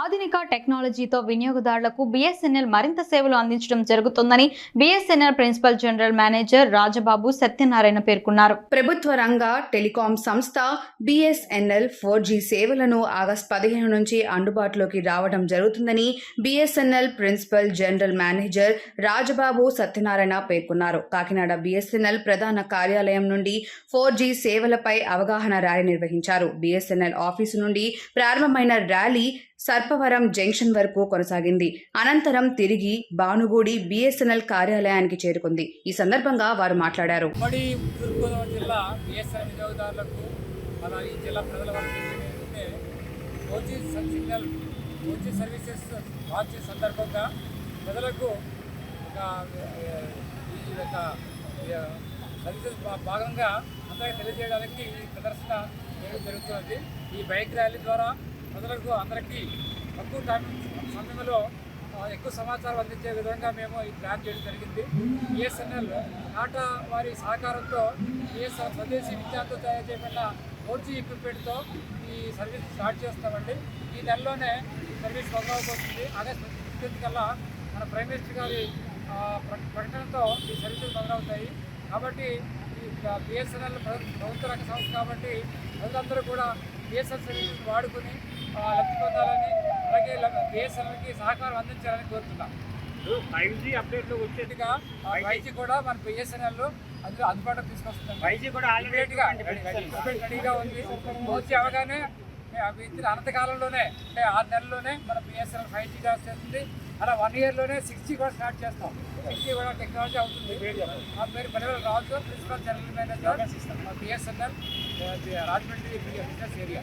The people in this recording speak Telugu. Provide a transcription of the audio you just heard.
ఆధునిక టెక్నాలజీతో వినియోగదారులకు బిఎస్ఎన్ఎల్ మరింత సేవలు అందించడం జరుగుతుందని BSNL principal general manager Rajababu Satyanarayana పేర్కొన్నారు. ప్రభుత్వ రంగ టెలికాం సంస్థ బీఎస్ఎన్ఎల్ ఫోర్ జీ సేవలను ఆగస్టు పదిహేను నుంచి అందుబాటులోకి రావడం జరుగుతుందని BSNL principal general manager Rajababu Satyanarayana పేర్కొన్నారు. కాకినాడ బీఎస్ఎన్ఎల్ ప్రధాన కార్యాలయం నుండి ఫోర్ జీ సేవలపై అవగాహన ర్యాలీ నిర్వహించారు. బీఎస్ఎన్ఎల్ ఆఫీసు నుండి ప్రారంభమైన ర్యాలీ సర్పవరం జంక్షన్ వరకు కొనసాగింది. అనంతరం తిరిగి భానుగూడి బిఎస్ఎన్ఎల్ కార్యాలయానికి చేరుకుంది. ఈ సందర్భంగా వారు మాట్లాడారు. ఉమ్మడి తూర్పుగోదావరి జిల్లా బిఎస్ఎన్ వినియోగదారులకు అలాగే ఈ జిల్లా ప్రజల వరకు ఏంటంటే OG signal OG services launch సందర్భంగా ప్రజలకు ఈ యొక్క సర్వీసెస్ భాగంగా అందరికీ తెలియజేయడానికి ఈ ప్రదర్శన చేయడం జరుగుతున్నది. ఈ బైక్ ర్యాలీ ద్వారా ప్రజలకు అందరికీ తక్కువ టైం సమయంలో ఎక్కువ సమాచారం అందించే విధంగా మేము ఈ ప్లాన్ చేయడం జరిగింది. బిఎస్ఎన్ఎల్ టాటా వారి సహకారంతో బిఎస్ఎన్ స్వదేశీ విద్యార్థులు తయారు చేయబడిన ఫోర్ జీ ఎక్విప్మెంట్తో ఈ సర్వీస్ స్టార్ట్ చేస్తామండి. ఈ నెలలోనే సర్వీస్ మొదలవబోతుంది ఆగస్టు ఫిఫ్టీన్త్ కల్లా మన ప్రైమ్ మినిస్టర్ గారి ప్ర- ప్రకటనతో ఈ సర్వీసులు మొదలవుతాయి కాబట్టి ఈ బిఎస్ఎన్ఎల్ ప్రభుత్వ రంగ సంస్థ కాబట్టి ప్రజలందరూ కూడా బిఎస్ఎన్ సర్వీసులు వాడుకుని లబ్ధి పొందాలని అలాగే బిఎస్ఎన్ఎల్కి సహకారం అందించాలని కోరుతున్నాం. ఫైవ్ జీ అప్డేట్లో వచ్చేది ఇదిగా ఫైవ్ జీ కూడా మన బిఎస్ఎన్ఎల్ అందులో అందుబాటులోకి తీసుకొస్తుంది ఫైవ్ జీ కూడా ఇమీడియట్గా రెడీగా ఉంది. వచ్చి అవగానే ఇచ్చిన అనంతకాలంలోనే అంటే ఆరు నెలల్లోనే మన బిఎస్ఎన్ఎల్ ఫైవ్ జీ చేస్తుంది. అలా వన్ ఇయర్లోనే సిక్స్ జీ కూడా స్టార్ట్ చేస్తాం. సిక్స్ జీ కూడా టెక్నాలజీ అవుతుంది. మా పేరు Panivela Raju principal general manager BSNL Rajahmundry business area